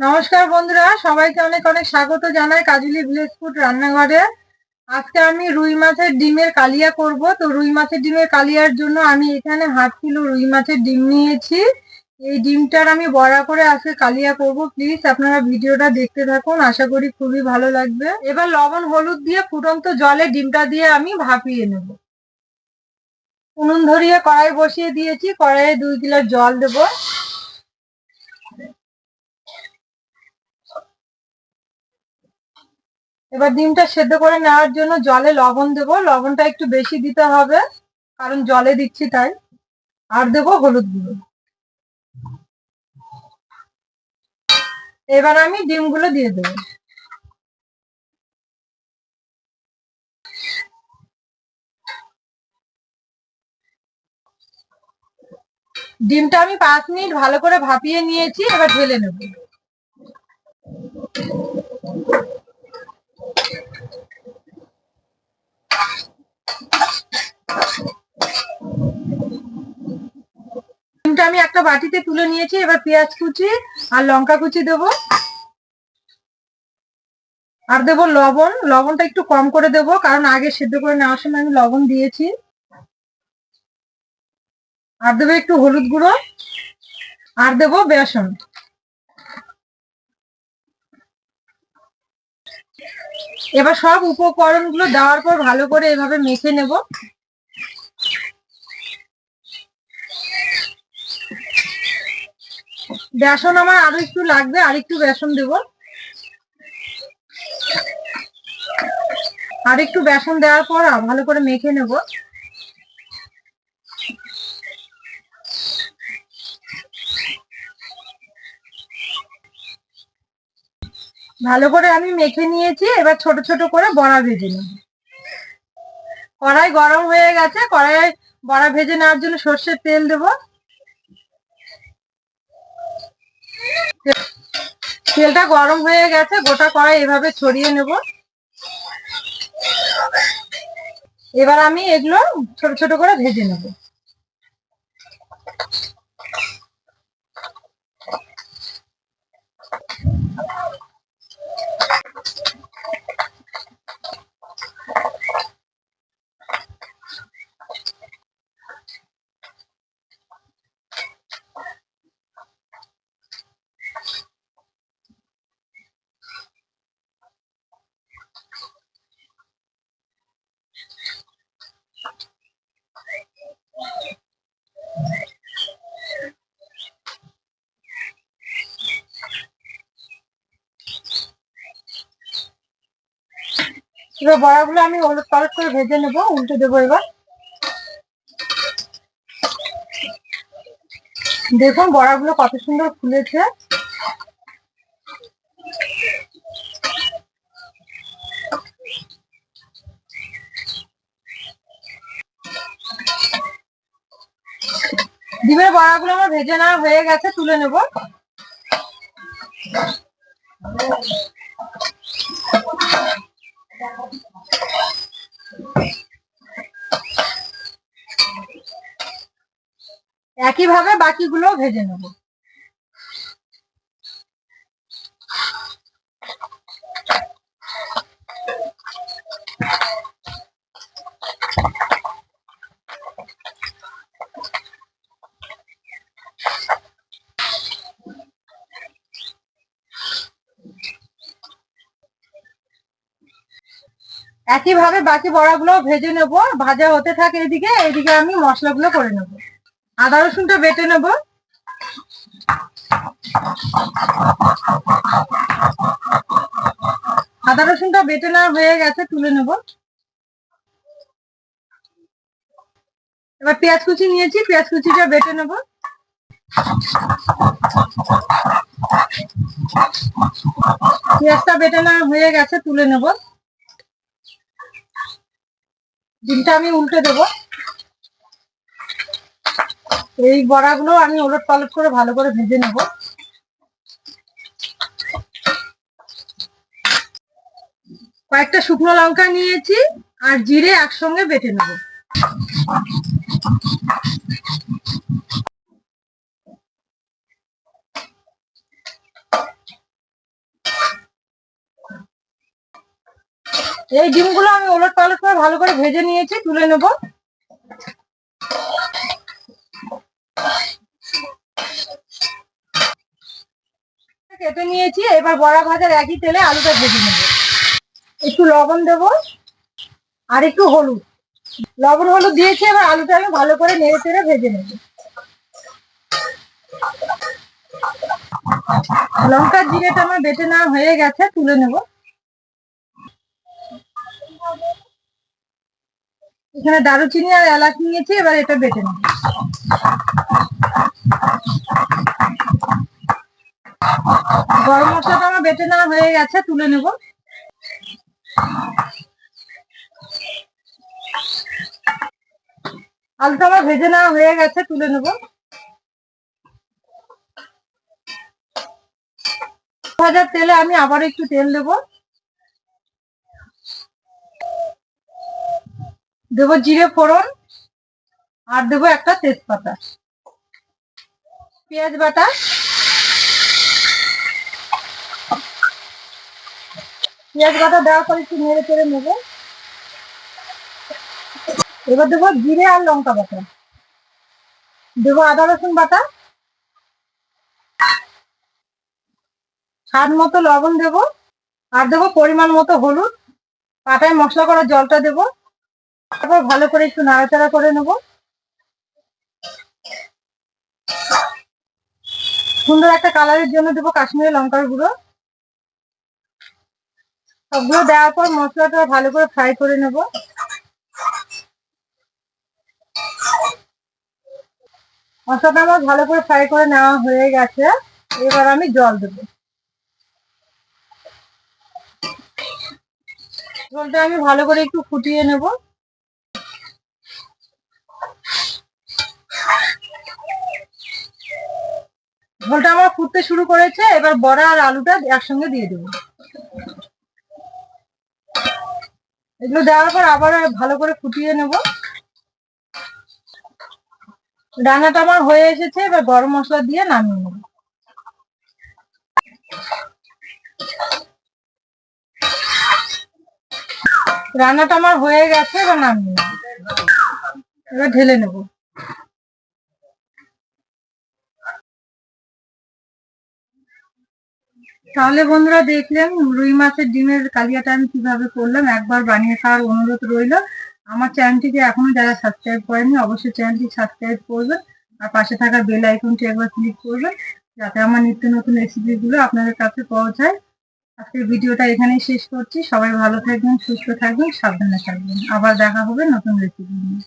নমস্কার বন্ধুরা, সবাইকে অনেক অনেক স্বাগত জানাই কাজুলি ভিলেজ ফুড রান্নাঘরে। আজকে আমি রুই মাছের ডিমের কালিয়া করব। তো রুই মাছের ডিমের কালিয়ার জন্য আমি এখানে হাফ কিলো রুই মাছের ডিম নিয়েছি। এই ডিমটার আমি বড়া করে আজকে কালিয়া করব। প্লিজ আপনারা ভিডিওটা দেখতে থাকুন, আশা করি খুবই ভালো লাগবে। এবার লবণ, হলুদ দিয়ে ফুটন্ত জলে ডিমটা দিয়ে আমি ভাপিয়ে নেব। উনুন ধরিয়ে কড়াই বসিয়ে দিয়েছি, কড়াইয়ে দুই গ্লাস জল দেবো। এবার ডিমটা সেদ্ধ করে নেওয়ার জন্য জলে লবণ দেবো। লবণটা একটু বেশি দিতে হবে, কারণ জলে দিচ্ছি তাই। আর দেবো হলুদ গুঁড়ো। এবার আমি ডিমগুলো দিয়ে দেবো। ডিমটা আমি পাঁচ মিনিট ভালো করে ভাপিয়ে নিয়েছি, এবার ঢেলে নেব ডিমটা আমি একটা বাটিতে তুলে নিয়েছি, এবার পেঁয়াজ কুচি আর লঙ্কা কুচি দেবো। আর দেবো লবণ, লবণটা একটু কম করে দেবো, কারণ আগে সেদ্ধ করে নেওয়ার সময় আমি লবণ দিয়েছি। আর দেবো একটু হলুদ গুঁড়ো, আর দেবো বেসন। এবার সব উপকরণগুলো দেওয়ার পর ভালো করে এভাবে মেখে নেব। বেসন আমার আরও একটু লাগবে, আর একটু বেসন দেব। আর একটু বেসন দেওয়ার পর ভালো করে মেখে নেব। ভালো করে আমি মেখে নিয়েছি, এবার ছোট ছোট করে বড়া ভেজে নেব। কড়াই গরম হয়ে গেছে কড়াই বড়া ভেজে নেওয়ার জন্য সর্ষের তেল দেব। তেলটা গরম হয়ে গেছে, গোটা কড়াই এভাবে ছড়িয়ে নেব। এবার আমি এগুলো ছোট ছোট করে ভেজে নেব। এবার বড়াগুলো আমি হলুদ পালট করে ভেজে নেব, উল্টে দেবো এবার। দেখুন বড়াগুলো কত সুন্দর ফুলেছে। ডিমের বড়াগুলো আমার ভেজে নেওয়া হয়ে গেছে, তুলে নেব। একইভাবে বাকিগুলো ভেজে নেব। একইভাবে বাকি বড়াগুলো ভেজে নেব, ভাজা হতে থাকে এদিকে এদিকে আমি মশলাগুলো করে নেব। আদা রসুনটা বেটে নেব। আদা রসুনটা বেটে নেওয়া হয়ে গেছে, তুলে নেব। এবার পেঁয়াজ কুচি নিয়েছি, পেঁয়াজ কুচিটা বেটে নেব। পেঁয়াজটা বেটে নেওয়া হয়ে গেছে, তুলে নেব। ডিমটা আমি উল্টে দেব। এই বড়াগুলো আমি ওলট পালট করে ভালো করে ভেজে নেব। কয়েকটা শুকনো লঙ্কা নিয়েছি আর জিরে একসঙ্গে বেটে নেব। এই ডিমগুলো আমি ওলট পালট ভালো করে ভেজে নিয়েছি, তুলে নেব। কেটে নিয়েছি, এবার বড়া ভাজার একই তেলে আলুটা ভেজে নেব। একটু লবণ দেব, আর একটু হলুদ। লবণ হলুদ দিয়েছি, এবার আলুটা আমি ভালো করে নেড়ে চেড়ে ভেজে নেব। লঙ্কার জিরেটা আমার বেটে নেওয়া হয়ে গেছে, তুলে নেব। এখানে দারুচিনি আর এলাচ নিয়েছি, এবার এটা বেটে নেব। গরম মশলাটা আমার বেটে নেওয়া হয়ে গেছে, তুলে নেব। আলুটা আমার ভেজে নেওয়া হয়ে গেছে, তুলে নেব। ভাজার তেলে আমি আবার একটু তেল দেব। দেবো জিরে ফোড়ন আর দেবো একটা তেজপাতা। পেঁয়াজ বাটা। পেঁয়াজ বাটা দেওয়ার পর একটু নেড়ে চেড়ে নেব। এবার দেবো জিরে আর লঙ্কা বাটা। দেবো আদা রসুন বাটা। স্বাদ মতো লবণ দেবো। আর দেবো পরিমাণ মতো হলুদ। পাটায় মশলা করা জলটা দেব। তারপর ভালো করে একটু নাড়াচাড়া করে নেব। সুন্দর একটা কালারের জন্য দেবো কাশ্মীরি লঙ্কার গুঁড়ো। সবগুলো দেওয়ার পর মশলাটা ভালো করে ফ্রাই করে নেব। মশলাটা আমার ভালো করে ফ্রাই করে নেওয়া হয়ে গেছে। এবার আমি জল দেবো। ঝোলটা আমি ভালো করে একটু ফুটিয়ে নেব। ঝোলটা আমার ফুটতে শুরু করেছে, এবার বড়া আর আলুটা একসঙ্গে দিয়ে দেবো। এগুলো দেওয়ার পর আবার ভালো করে ফুটিয়ে নেব। রান্নাটা আমার হয়ে এসেছে, এবার গরম মশলা দিয়ে নামিয়ে নেব। রান্নাটা আমার হয়ে গেছে, এবার নামিয়ে নেব। এবার ঢেলে নেব। তাহলে বন্ধুরা দেখলেন, রুই মাছের ডিমের কালিয়াটা আমি কীভাবে করলাম, একবার বানিয়ে খাওয়ার অনুরোধ রইল। আমার চ্যানেলটিকে এখনও যারা সাবস্ক্রাইব করেনি অবশ্যই চ্যানেলটি সাবস্ক্রাইব করবেন আর পাশে থাকা বেল আইকনটি একবার ক্লিক করবেন, যাতে আমার নিত্য নতুন রেসিপিগুলো আপনাদের কাছে পৌঁছায়। আজকের ভিডিওটা এখানেই শেষ করছি। সবাই ভালো থাকবেন, সুস্থ থাকবেন, সাবধানে থাকবেন। আবার দেখা হবে নতুন রেসিপি নিয়ে।